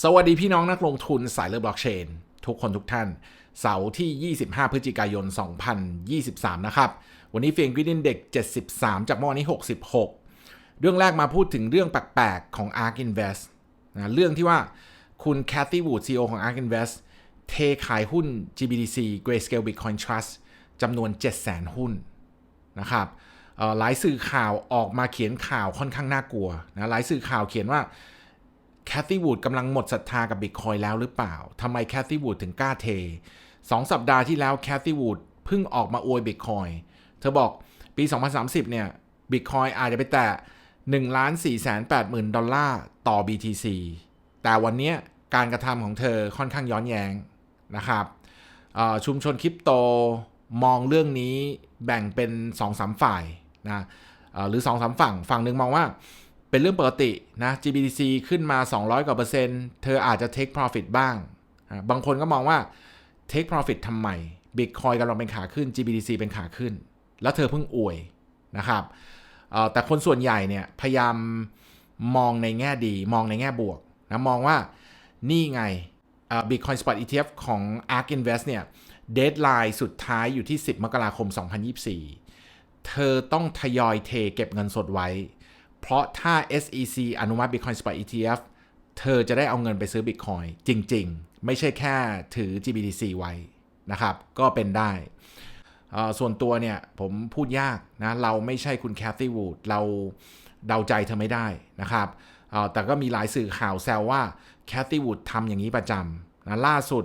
สวัสดีพี่น้องนักลงทุนสายเลือบล็อกเชน ทุกคนทุกท่าน เสาร์ที่ 25 พฤศจิกายน 2023 นะครับ วันนี้เฟียงกิดินเด็ก 73 จากเมื่อวานนี้ 66 เรื่องแรกมาพูดถึงเรื่องแปลกๆ ของ ARK Invest นะเรื่องที่ว่าคุณแคทตี้วูด CEO ของ ARK Invest เทขายหุ้น GBDC Grayscale Bitcoin Trust จำนวน 700,000 หุ้นนะครับหลายสื่อข่าวออกมาเขียนข่าวค่อนข้างน่ากลัวนะหลายสื่อข่าวเขียนว่า แคทตี้วูดกำลังหมดศรัทธากับบิตคอยแล้วหรือเปล่าทำไมแคทตี้วูดถึงกล้าเทสองสัปดาห์ที่แล้วแคทตี้วูดเพิ่งออกมาอวยบิตคอยเธอบอกปี 2030 เนี่ยบิตคอยอาจจะไปแตะ1ล้าน4 8 0 0 0 0ดอลลาร์ต่อ BTC แต่วันนี้การกระทำของเธอค่อนข้างย้อนแย้งนะครับชุมชนคริปโตมองเรื่องนี้แบ่งเป็น 2-3 ฝ่ายนะเอ่อหรือ 2-3 ฝั่ง ฝั่งหนึ่งมองว่า เป็นเรื่องปกตินะ GBTC ขึ้นมา 200 กว่าเปอร์เซ็นต์ เธออาจจะ take profit บ้าง บางคนก็มองว่า take profit ทำไม Bitcoin กำลังเป็นขาขึ้น GBTC เป็นขาขึ้น แล้วเธอเพิ่งอวยนะครับแต่คนส่วนใหญ่เนี่ยพยายามมองในแง่ดี มองในแง่บวกนะมองว่านี่ไงเอ่อ Bitcoin Spot ETF ของ ARK Invest เนี่ย deadline สุดท้ายอยู่ที่ 10 มกราคม 2024 เธอต้องทยอยเทเก็บเงินสดไว้ เพราะถ้า SEC อนุมัติ Bitcoin Spot ETF เธอจะได้เอาเงินไปซื้อ Bitcoin จริง ๆ ไม่ใช่แค่ถือ GBTC ไว้นะครับ ก็เป็นได้ ส่วนตัวเนี่ยผมพูดยากนะ เราไม่ใช่คุณแคทตี้วูดเราเดาใจเธอไม่ได้นะครับ แต่ก็มีหลายสื่อข่าวแซวว่าแคทตี้วูดทำอย่างนี้ประจำนะล่าสุด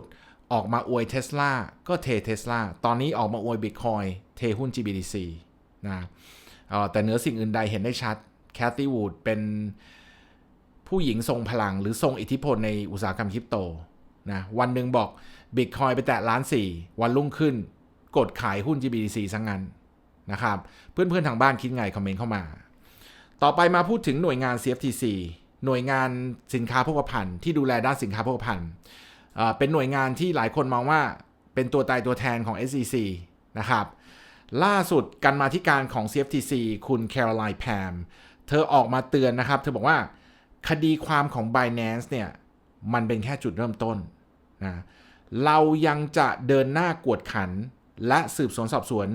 ออกมาอวยเท s l a ก็เทเท s l a ตอนนี้ออกมาอวย Bitcoin เทหุ้น GBTC นะแต่เหนือสิ่งอื่นใดเห็นได้ชัด แคทตี้วูดเป็นผู้หญิงทรงพลังหรือทรงอิทธิพลในอุตสาหกรรมคริปโตนะวันหนึ่งบอก Bitcoin ไปแตะล้านสี่วันรุ่งขึ้น กดขายหุ้น GBTC ซะงงั้นนะครับ เพื่อนๆทางบ้านคิดไงคอมเมนต์เข้ามา ต่อไปมาพูดถึงหน่วยงาน CFTC หน่วยงานสินค้าโภคภัณฑ์ที่ดูแลด้านสินค้าโภคภัณฑ์เป็นหน่วยงานที่หลายคนมองว่าเป็นตัวตายตัวแทนของ SEC นะครับ ล่าสุดกันมาที่การของ CFTC คุณแคโรไลน์แพม เธอออกมาเตือนนะครับ เธอบอกว่าคดีความของ Binance เนี่ย มันเป็นแค่จุดเริ่มต้นนะเรายังจะเดินหน้ากวดขัน และสืบสวนสอบสวน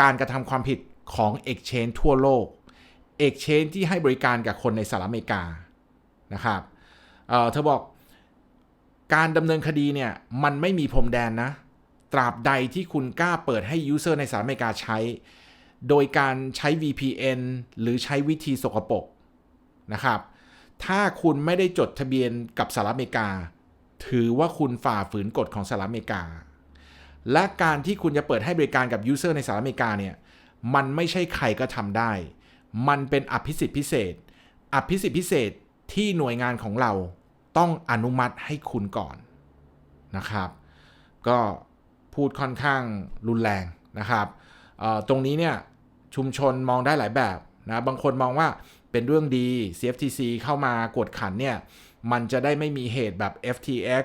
การกระทำความผิดของ Exchange ทั่วโลก Exchange ที่ให้บริการกับคนในสหรัฐอเมริกานะครับเเธอบอกการดำเนินคดีเนี่ย มันไม่มีพรมแดนนะ ตราบใดที่คุณกล้าเปิดให้ยูเซอร์ในสหรัฐอเมริกาใช้ โดยการใช้ VPN หรือใช้วิธีสกปรกนะครับ ถ้าคุณไม่ได้จดทะเบียนกับสหรัฐอเมริกา ถือว่าคุณฝ่าฝืนกฎของสหรัฐอเมริกา และการที่คุณจะเปิดให้บริการกับยูเซอร์ในสหรัฐอเมริกาเนี่ย มันไม่ใช่ใครก็ทำได้ มันเป็นอภิสิทธิพิเศษ อภิสิทธิพิเศษที่หน่วยงานของเราต้องอนุมัติให้คุณก่อนนะครับ ก็พูดค่อนข้างรุนแรงนะครับ ตรงนี้เนี่ยชุมชนมองได้หลายแบบนะบางคนมองว่าเป็นเรื่องดี CFTC เข้ามากดขันเนี่ยมันจะได้ไม่มีเหตุแบบ FTX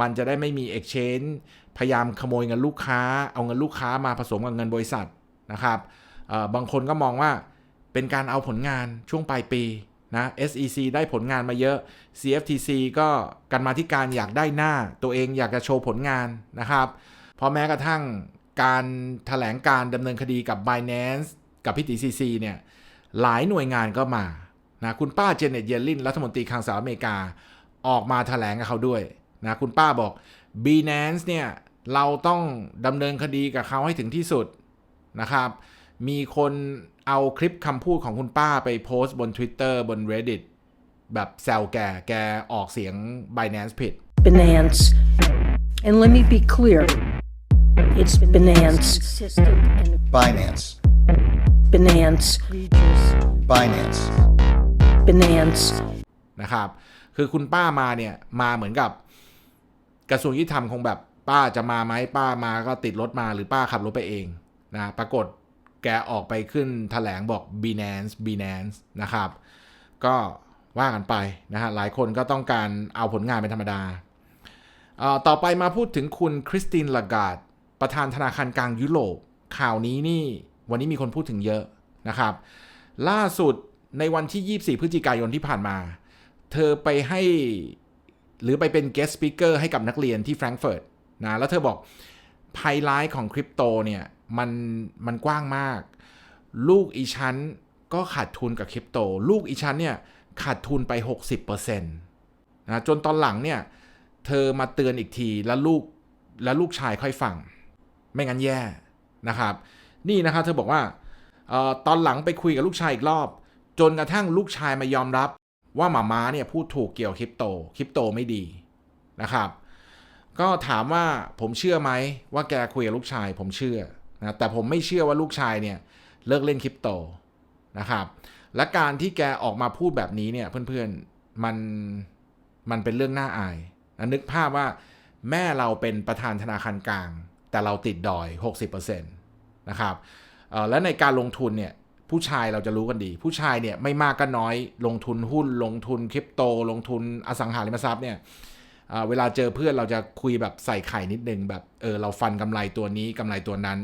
มันจะได้ไม่มี Exchange พยายามขโมยเงินลูกค้า เอาเงินลูกค้ามาผสมกับเงินบริษัทนะครับบางคนก็มองว่าเป็นการเอาผลงานช่วงปลายปีนะ SEC ได้ผลงานมาเยอะ CFTC ก็กันมาที่การอยากได้หน้าตัวเองอยากจะโชว์ผลงานนะครับ เพราะแม้กระทั่ง การถแถลงการดำเนินคดีกับ Binance กับพิติ CC เนี่ยหลายหน่วยงานก็มานะคุณป้าเจเน็ตเยลลินรัฐมนตรีคลังสหรัฐอเมริกาออกมาถแถลงกับเขาด้วยนะคุณป้าบอก Binance เนี่ยเราต้องดำเนินคดีกับเขาให้ถึงที่สุดนะครับ มีคนเอาคลิปคำพูดของคุณป้าไปโพสต์บน Twitter บน Reddit แบบแซวแก แกออกเสียง Binance ผิด Binance. And let me be clear. It's Binance. Binance. Binance. Binance. Binance. นะครับ คือคุณป้ามาเนี่ยมาเหมือนกับ กระทรวงยุติธรรมคงแบบป้าจะมาไหมป้ามาก็ติดรถมาหรือป้าขับรถไปเองนะปรากฏแกออกไปขึ้นแถลงบอก Binance Binance นะครับ ก็ว่ากันไปนะฮะหลายคนก็ต้องการเอาผลงานเป็นธรรมดาเอ่อต่อไปมาพูดถึงคุณคริสตินลาการ์ด ประธานธนาคารกลางยุโรปข่าวนี้นี่วันนี้มีคนพูดถึงเยอะนะครับ ล่าสุดในวันที่ 24 พฤศจิกายนที่ผ่านมา เธอไปให้ หรือไปเป็น guest speaker ให้กับนักเรียนที่แฟรงก์เฟิร์ตนะแล้วเธอบอกไฮไลท์ของคริปโตเนี่ยมันมันกว้างมาก ลูกอีชั้นก็ขาดทุนกับคริปโต ลูกอีชั้นเนี่ยขาดทุนไป 60%นะจนตอนหลังเนี่ย เธอมาเตือนอีกทีแล้วลูกแล้วลูกชายค่อยฟัง ไม่งั้นแย่นะครับ นี่นะครับเธอบอกว่าออตอนหลังไปคุยกับลูกชายอีกรอบ จนกระทั่งลูกชายมายอมรับ ว่าหมาม้าเนี่ยพูดถูกเกี่ยวกับคริปโตคริปโตไม่ดีนะครับ ก็ถามว่าผมเชื่อไหมว่าแกคุยกับลูกชาย ผมเชื่อนะแต่ผมไม่เชื่อว่าลูกชายเนี่ยเลิกเล่นคริปโตนะครับ และการที่แกออกมาพูดแบบนี้เนี่ยเพื่อนๆมันมันเป็นเรื่องน่าอายนะนึกภาพว่าแม่เราเป็นประธานธนาคารกลาง แต่เราติดดอย 60%นะครับและในการลงทุนเนี่ยผู้ชายเราจะรู้กันดี ผู้ชายเนี่ยไม่มากก็น้อยลงทุนหุ้น ลงทุนคริปโต ลงทุนอสังหาริมทรัพย์เนี่ยเวลาเจอเพื่อนเราจะคุยแบบใส่ไข่นิดนึงแบบเออเราฟันกำไรตัวนี้กำไรตัวนั้น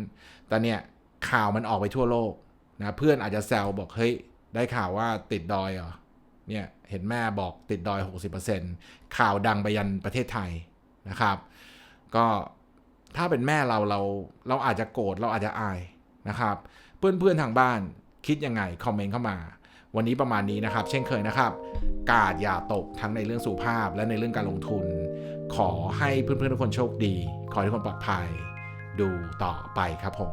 แต่เนี่ยข่าวมันออกไปทั่วโลกนะเพื่อนอาจจะแซวบอกเฮ้ยได้ข่าวว่าติดดอยเหรอเนี่ยเห็นแม่บอกติดดอย 60%ข่าวดังไปยันประเทศไทยนะครับ ก็ ถ้าเป็นแม่เราเราเราอาจจะโกรธเราอาจจะอายนะครับ เพื่อนๆทางบ้านคิดยังไงคอมเมนต์เข้ามา วันนี้ประมาณนี้นะครับ เช่นเคยนะครับ กาดอย่าตกทั้งในเรื่องสุภาพและในเรื่องการลงทุน ขอให้เพื่อนๆทุกคนโชคดี ขอให้ทุกคนปลอดภัย ดูต่อไปครับผม